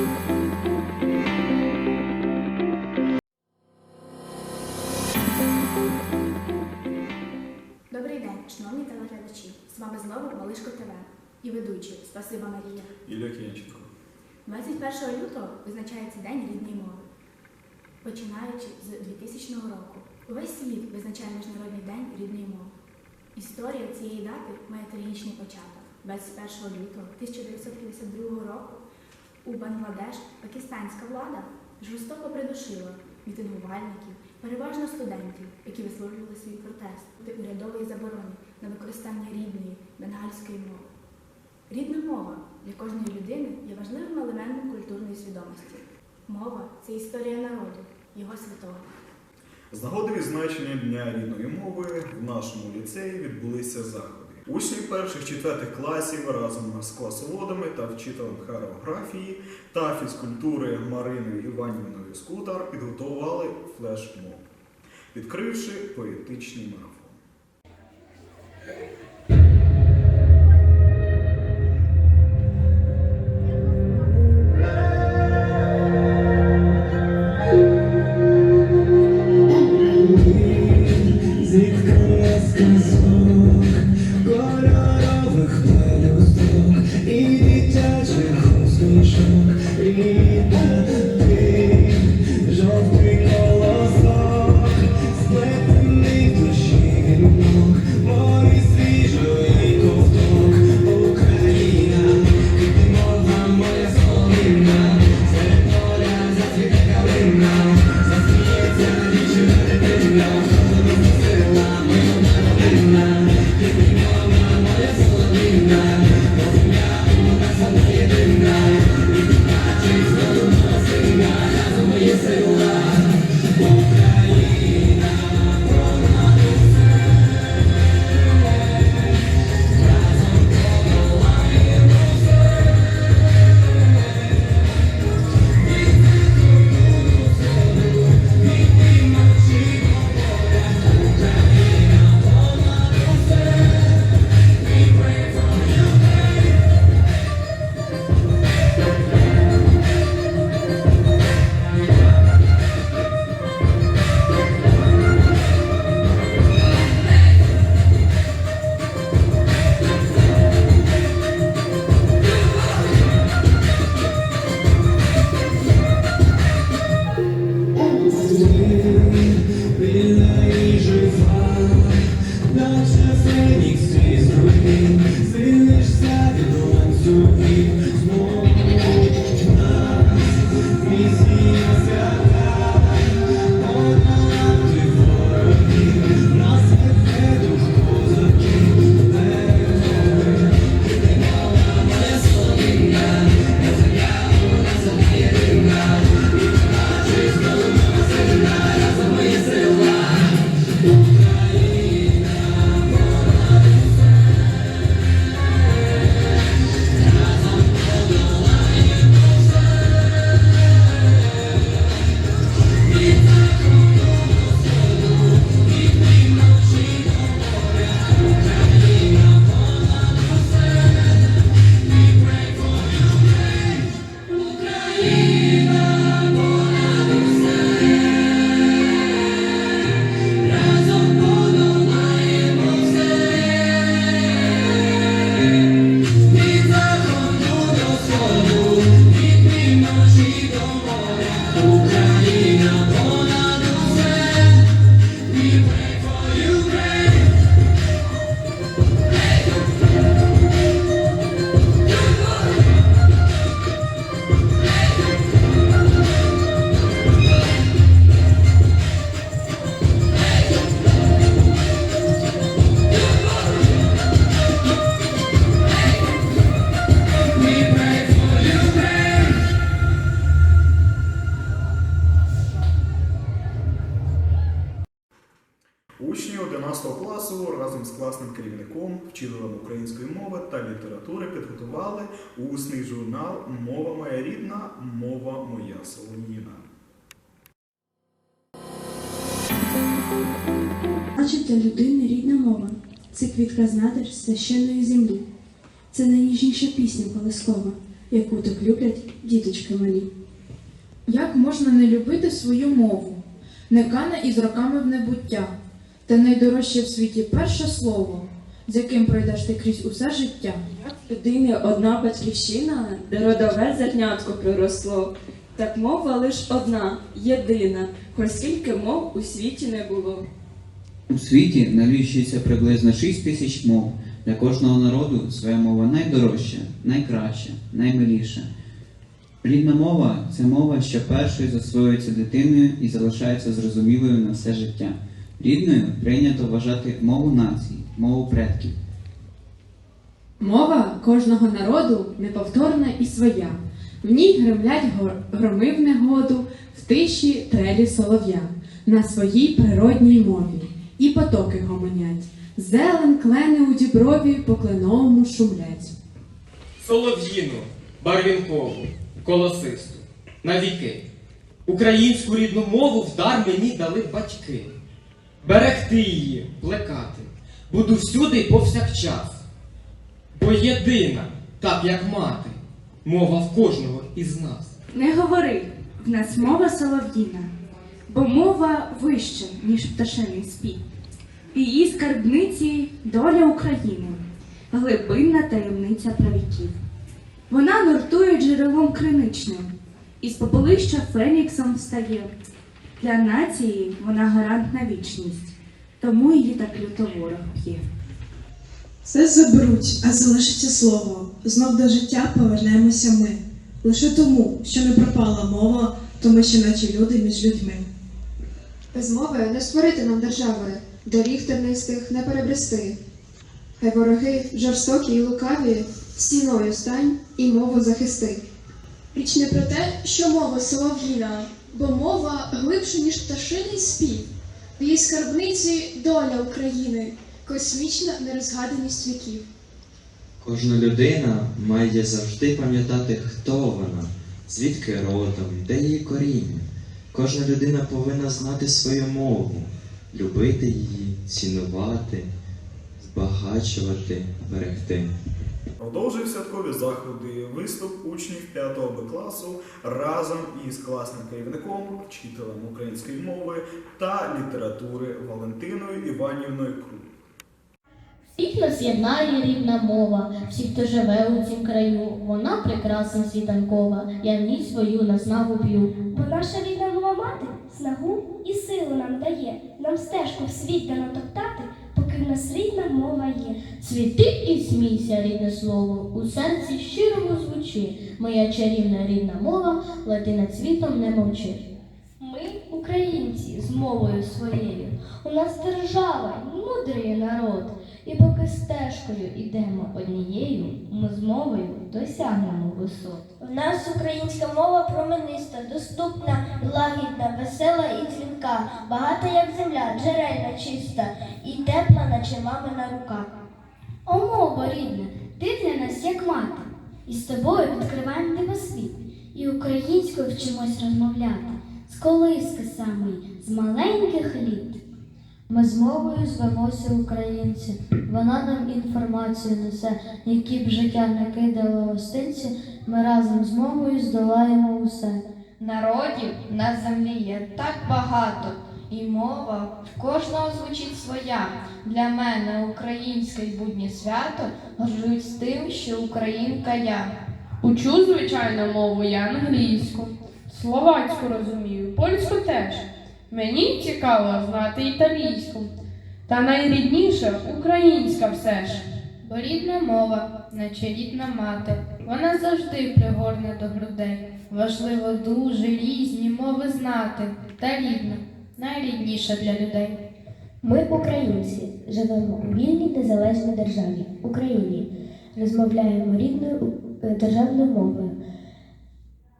Добрий день, шановні телеглядачі. З вами знову Малишко ТВ і ведучі Спасиба Марія. Ілля Кіянченко. 21 лютого визначається День рідної мови. Починаючи з 2000 року, увесь світ визначає Міжнародний день рідної мови. Історія цієї дати має трагічний початок. 21 лютого 1952 року у Бангладеш пакистанська влада жорстоко придушила мітингувальників, переважно студентів, які висловлювали свій протест проти урядової заборони на використання рідної бенгальської мови. Рідна мова для кожної людини є важливим елементом культурної свідомості. Мова це історія народу, його святого. З нагоди відзначення Дня рідної мови в нашому ліцеї відбулися заходи. Учні перших четвертих класів разом з класоводами та вчителем хореографії та фізкультури Мариною Іванівною Скутар підготували флешмоб, відкривши поетичний марафон. Разом з класним керівником, вчителем української мови та літератури підготували усний журнал Мова моя рідна, мова моя солоніна. Значить, для людини рідна мова це квітка з надр священної землі, це найніжніша пісня колискова, яку так люблять діточки малі. Як можна не любити свою мову? Не кане із роками в небуття, та найдорожче в світі перше слово, з яким пройдеш ти крізь усе життя. Людини одна батьківщина, де родове зернятко приросло. Так мова лиш одна, єдина, хоч скільки мов у світі не було. У світі налічується приблизно 6 тисяч мов. Для кожного народу своя мова найдорожча, найкраща, наймиліша. Рідна мова це мова, що першою засвоюється дитиною і залишається зрозумілою на все життя. Рідною прийнято вважати мову нації, мову предків. Мова кожного народу неповторна і своя. В ній гремлять гор- громи в негоду, в тиші трелі солов'я, на своїй природній мові. І потоки гомонять. Зелень, клени у діброві по кленовому шумлять. солов'їну, барвінкову, колосисту, навіки. Українську рідну мову в дар мені дали батьки. Берегти її, плекати, буду всюди й повсякчас. Бо єдина, так як мати, мова в кожного із нас. Не говори, в нас мова солов'їна, бо мова вища, ніж пташиний спів. Її скарбниці доля України, глибинна таємниця правіків. Вона нуртує джерелом криничним, із попелища феніксом встає. Для нації вона гарант на вічність, тому її так люто ворог п'є. Все заберуть, а залишиться слово. Знов до життя повернемося ми. Лише тому, що не пропала мова, то ми ще наче люди між людьми. Без мови не створити нам держави, доріг тернистих не перебрести. Хай вороги жорстокі і лукаві, стіною стань і мову захисти. Річ не про те, що мова солов'їна, бо мова глибше, ніж пташиний спів. В її скарбниці доля України, космічна нерозгаданість віків. Кожна людина має завжди пам'ятати, хто вона, звідки родом, де її коріння. Кожна людина повинна знати свою мову, любити її, цінувати, збагачувати, берегти. Продовжує святкові заходи виступ учнів 5 Б класу разом із класним керівником, вчителем української мови та літератури Валентиною Іванівною Кру. Всіх нас єднає рідна мова, всі, хто живе у цім краю, вона прекрасна світанкова, я в ній свою наснагу п'ю. Бо наша рідна мова мати снагу і силу нам дає, нам стежку в світ дано топтати, поки в нас рідна мова є. Цвіти і смійся, рідне слово, у серці щирому звучи, моя чарівна рідна мова, латина цвітом не мовчи. Ми, українці, з мовою своєю, у нас держава, мудрий народ. І поки стежкою ідемо однією, ми з мовою досягнемо висот. В нас українська мова промениста, доступна, лагідна, весела і дзвінка, багата, як земля, джерельна, чиста, і тепла, наче мамина рука. О, мова рідна, ти для нас як мати, і з тобою відкриваємо небосвіт, і українською вчимось розмовляти, з колиски самої, з маленьких літ. Ми з мовою звемося українці, вона нам інформацію несе, які б життя не кидало гостинці, ми разом з мовою здолаємо усе. Народів на землі є так багато, і мова в кожного звучить своя. Для мене українське й буднє свято горжусь тим, що українка я. Учу, звичайно, мову я англійську, словацьку розумію, польську теж. Мені цікаво знати італійську. Та найрідніше українська все ж. Бо рідна мова, наче рідна мати, вона завжди пригорне до грудей. Важливо дуже різні мови знати, та рідна, найрідніша для людей. Ми, українці, живемо у вільній незалежній державі, Україні, розмовляємо рідною е, державною мовою.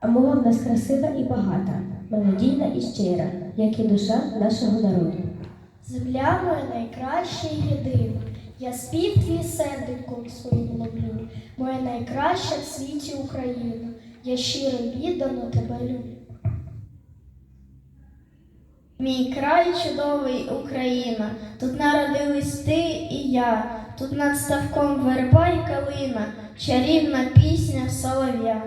А мова в нас красива і багата, мелодійна і щира, як і душа нашого народу. Земля моя найкраща і єдина. Я спів твій серденьком своїм ловлю. Моя найкраща в світі Україна. Я щиро віддано тебе люблю. Мій край чудовий Україна, тут народились ти і я, тут над ставком верба й калина, чарівна пісня солов'я.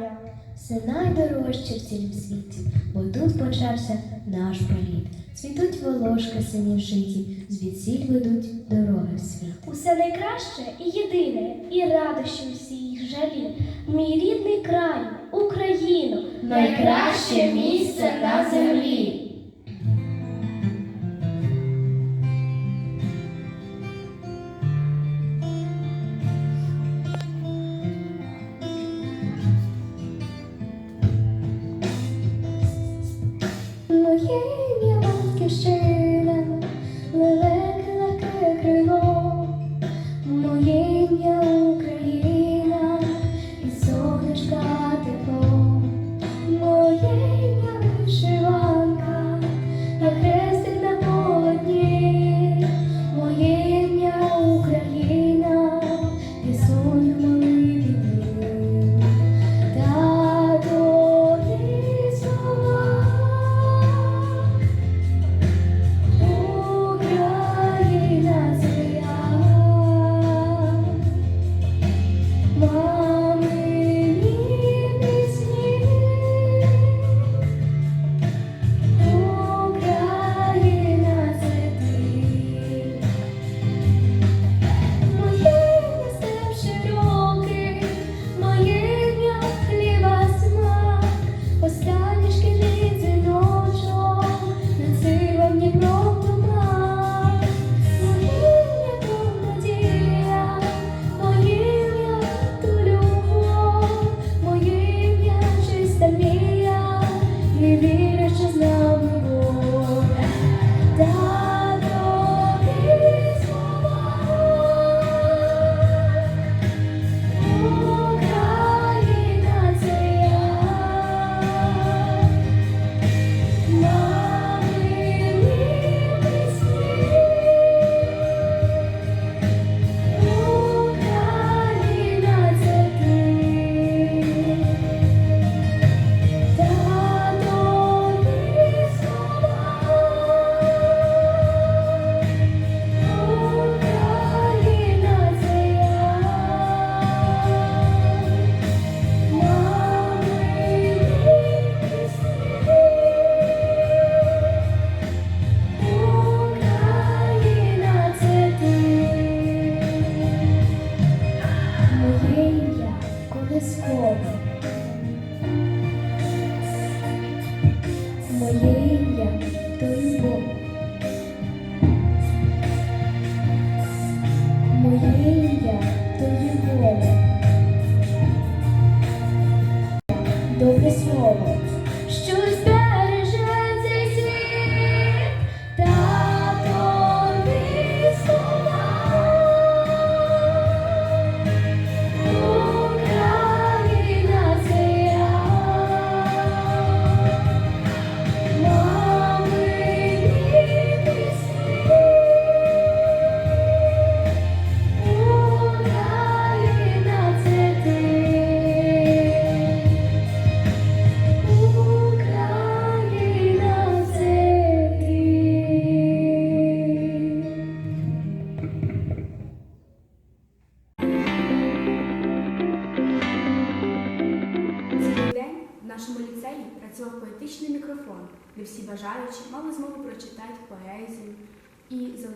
Це найдорожче в цілім світі, бо тут почався наш політ. Цвітуть волошка сині в житті, звідсіль ведуть дороги в світ. Усе найкраще і єдине, і радощі всі їх жалі. Мій рідний край, Україну, Найкраще місце на землі. Моє ім'я батьківщина, лелеки лаке крило,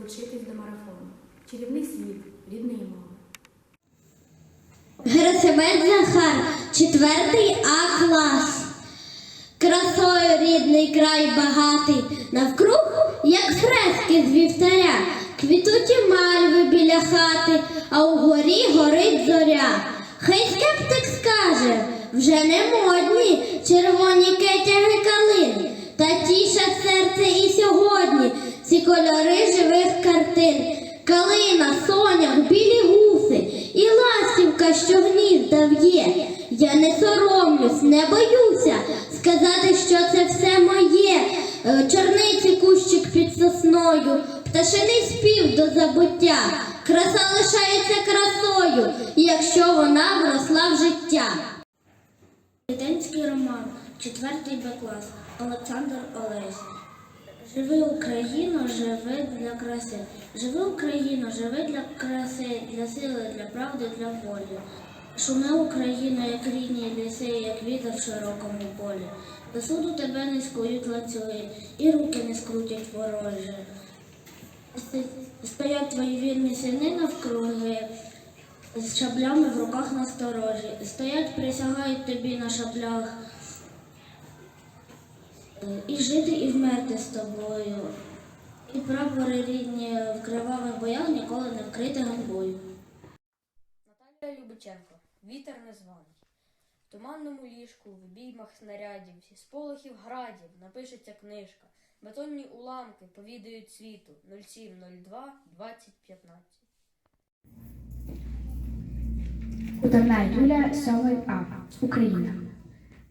і залучитись до марафону. Чарівний світ рідної мови. Герасимець Захар, четвертий А клас. Красою рідний край багатий, навкруг, як фрески з вівтаря, квітуть і мальви біля хати, а угорі горить зоря. Хай скептик скаже, вже не модні червоні кетяги калин, та тішать серце і сьогодні ці кольори живих картин. Калина, соняк, білі гуси і ластівка, що гнізда в'є. Я не соромлюсь, не боюся сказати, що це все моє. Е, Чорниці кущик під сосною, пташиний спів до забуття. Краса лишається красою, якщо вона вросла в життя. Дитинський роман, четвертий Б клас, Олександр Олесь. Живи Україно, живи для краси. Живи Україно, живи для краси, для сили, для правди, для волі. Шуми Україна, як рідні ліси, як вітер в широкому полі. До суду тебе не скують ланцюги, і руки не скрутять ворожі. Стоять твої вірні сини навкруги, з шаблями в руках насторожі. Стоять, присягають тобі на шаблях. Е, І жити, і вмерти з тобою. І прапори рідні в кривавих боях ніколи не вкрити ганьбою. Наталія Любиченко, вітер незваний. В туманному ліжку, в обіймах снарядів, зі сполохів градів напишеться книжка. Бетонні уламки повідають світу 0702 2015. Ударна Юля, 7 А, Україна.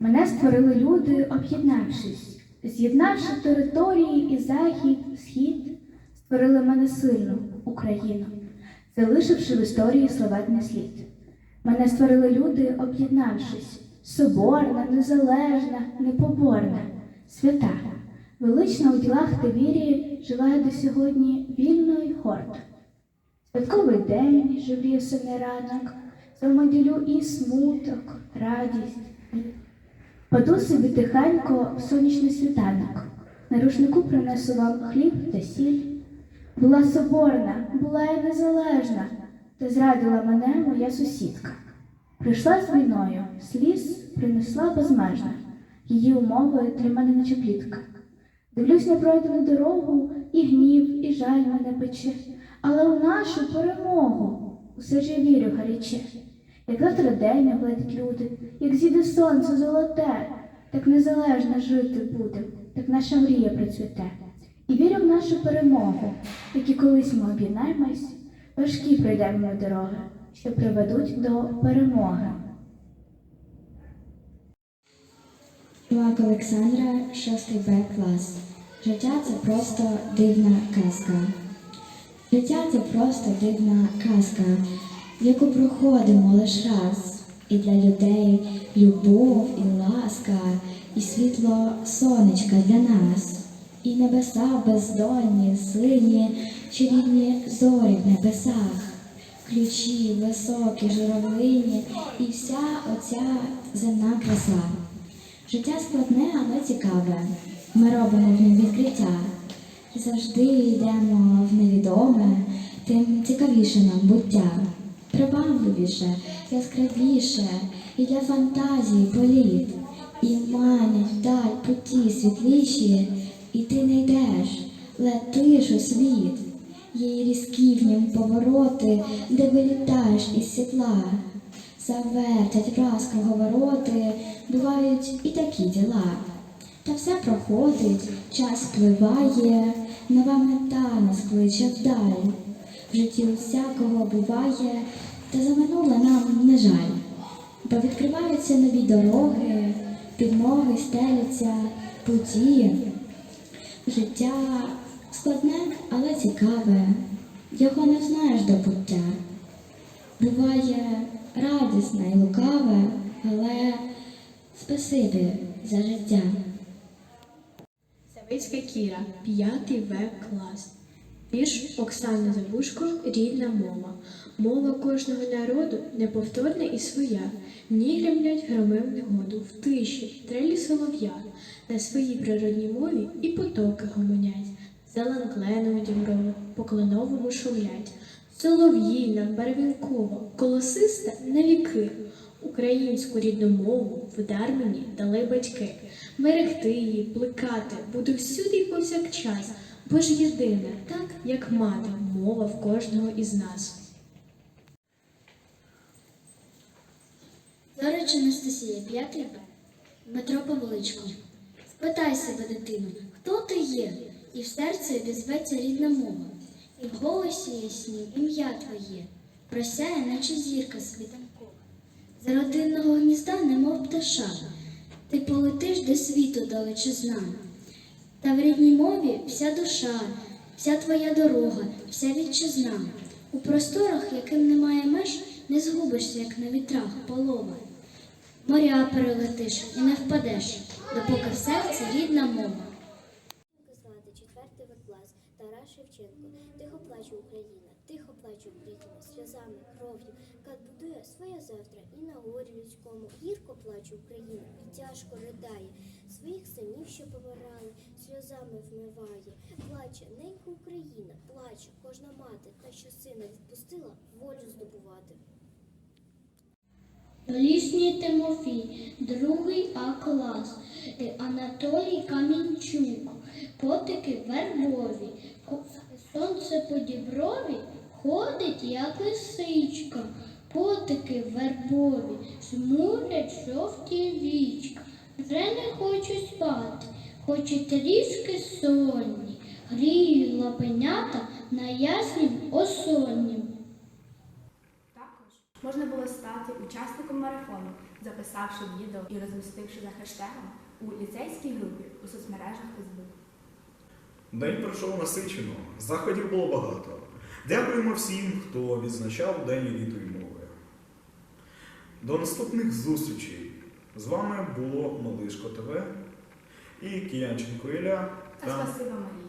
Мене створили люди, об'єднавшись, з'єднавши території і захід, схід, створили мене сильну Україну, залишивши в історії славетний слід. Мене створили люди, об'єднавшись, соборна, незалежна, непоборна, свята, велична у ділах та вірі, жила до сьогодні вільно й гордо. Святковий день живріє сини ранок, Замоділю і смуток, радість. Паду собі тихенько в сонячний світанок. На рушнику принесу вам хліб та сіль. Була соборна, була і незалежна, та зрадила мене моя сусідка. Прийшла з війною, сліз принесла безмежна. Її умови для мене наче плітка. Дивлюсь на пройдену дорогу, і гнів, і жаль мене пече, але у нашу перемогу усе ж я вірю гаряче. Як завтра день огледять люди, як зійде сонце золоте, так незалежно жити будем, так наша мрія процвіте. І вірю в нашу перемогу, як і колись ми об'єднаємось, важкі пройдемо дороги, що приведуть до перемоги. Чувак Олександра, 6 Б клас. Життя це просто дивна казка. Життя це просто дивна казка, яку проходимо лиш раз. І для людей любов і ласка, і світло сонечка для нас, і небеса бездонні, сині, чарівні зорі в небесах, ключі високі, журавлині, і вся оця земна краса. Життя складне, але цікаве. Ми робимо в ньому відкриття. Завжди йдемо в невідоме, тим цікавіше нам буття. Привабливіше, яскравіше, і для фантазії політ. І манять вдаль путі світліші, і ти не йдеш, летиш у світ. Й різкі в нім повороти, де вилітаєш із сідла. Завертять раз круговороти, бувають і такі діла. Та все проходить, час впливає, нова мета нас кличе вдаль. В житті усякого буває, та за минуле нам не жаль. Бо відкриваються нові дороги, під ноги стеляться путі. Життя складне, але цікаве, його не знаєш до пуття. Буває радісне і лукаве, але спасибі за життя. Савицька Кіра, 5 В клас. Вірш Оксани Завушко Рідна мова. Мова кожного народу неповторна і своя. В ній гремлять громи в негоду, в тиші, трелі солов'я. На своїй природній мові і потоки гомонять. Зелен клену дімрову, по кленовому шумлять. Солов'їна, барвінкова, колосиста на віки. Українську рідну мову в дар мені дали батьки. Берегти її, плекати буду всюди і повсякчас, бо ж єдина, так як мати, мова в кожного із нас. Зорич Анастасія, 5 Б. Дмитро Павличко. Спитай себе, дитину, хто ти є? І в серці обізветься рідна мова, і в голосі яснім ім'я твоє, просяє, наче зірка світанкова. З родинного гнізда, немов пташа, ти полетиш до світу далечезна. Та в рідній мові вся душа, вся твоя дорога, вся вітчизна. У просторах, яким немає меж, не згубишся, як на вітрах полова. Моря перелетиш і не впадеш, допоки в серці рідна мова. Четвертий В Тарас Шевченко. Тихо плаче Україна, Тихо плаче Україна сльозами, кров'ю, Кат будує своє завтра і на горі людському. Гірко плаче Україна і тяжко ридає. Своїх синів, що помирали, сльозами вмиває. Плаче ненька Україна, плаче кожна мати, та що сина відпустила волю здобувати. Лісній Тимофій, другий А клас, Е, Анатолій Камінчук, потики вербові, сонце по діброві ходить, як лисичка, потики вербові, змурять жовті вічка. Вже не хочу спати, хочу трішки сонні, грію лапенята на яснім осоннім. Також можна було стати учасником марафону, записавши відео і розмістивши за хештегом у ліцейській групі у соцмережах Facebook. День пройшов насичено, заходів було багато. Дякуємо всім, хто відзначав День рідної мови. До наступних зустрічей! З вами було Малишко ТВ і Киянченко Ілля Та спасибо, Марія.